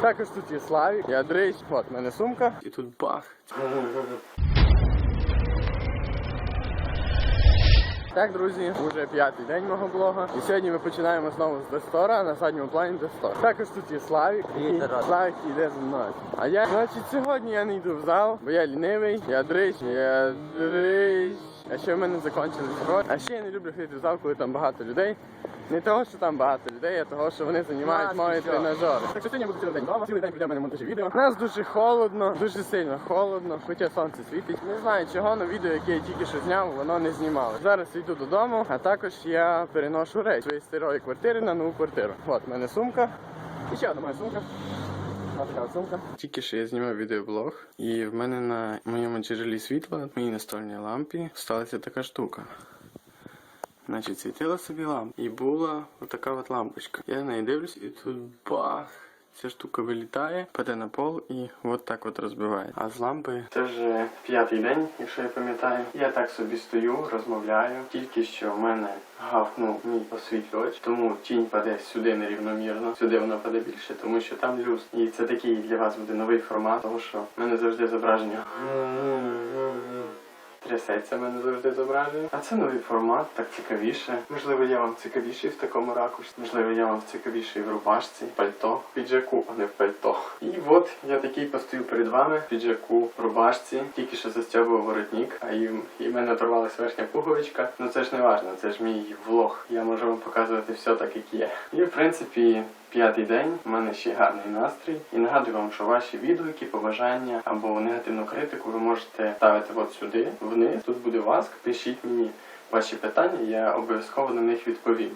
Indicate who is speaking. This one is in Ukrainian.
Speaker 1: Також тут є Славік, я Дрич, от в мене сумка. І тут бах. Так, друзі, вже п'ятий день мого блога. І сьогодні ми починаємо знову з Дестора, на задньому плані Дестор. Також тут є Славік. І. Славік йде зі мною. А я, значить, сьогодні я не йду в зал, бо я лінивий, я дрищ, я дрищ. А ще в мене закінчились гроші. А ще я не люблю ходити в зал, коли там багато людей. Не того, що там багато людей, а того, що вони займають мої тренажери. Так що сьогодні буду цілий день вдома, цілий день піде в мене монтажі відео. У нас дуже холодно, дуже сильно холодно, хоча сонце світить. Не знаю чого, але відео, яке я тільки що зняв, воно не знімало. Зараз йду додому, а також я переношу речі своєї старої квартири на нову квартиру. От в мене сумка. І ще одна моя сумка. Тільки що я знімав відеоблог, і в мене на моєму джерелі світла, на моїй настольній лампі, сталася така штука. Значить, світила собі лампа. І була отака от лампочка. Я на неї дивлюсь, і тут бах! Ця штука вилітає, паде на пол і от так от розбиває. А з лампи це вже п'ятий день, якщо я пам'ятаю. Я так собі стою, розмовляю. Тільки що в мене гавкнув мій освітлювач, тому тінь паде сюди нерівномірно. Сюди вона паде більше, тому що там люст. І це такий для вас буде новий формат, тому що в мене завжди зображення. Трясеться мене завжди зображення. А це новий формат, так цікавіше. Можливо, я вам цікавіший в такому ракурсі. Можливо, я вам цікавіший в рубашці, пальто, піджаку, а не в пальто. І от я такий постою перед вами піджаку, в рубашці. Тільки що застягував воротник, а і, і мене оторвалась верхня пуговичка. Ну це ж не важливо, це ж мій влог. Я можу вам показувати все так, як є. І в принципі. П'ятий день, у мене ще гарний настрій. І нагадую вам, що ваші відгуки, побажання або негативну критику ви можете ставити от сюди, вниз. Тут буде васк. Пишіть мені ваші питання, я обов'язково на них відповім.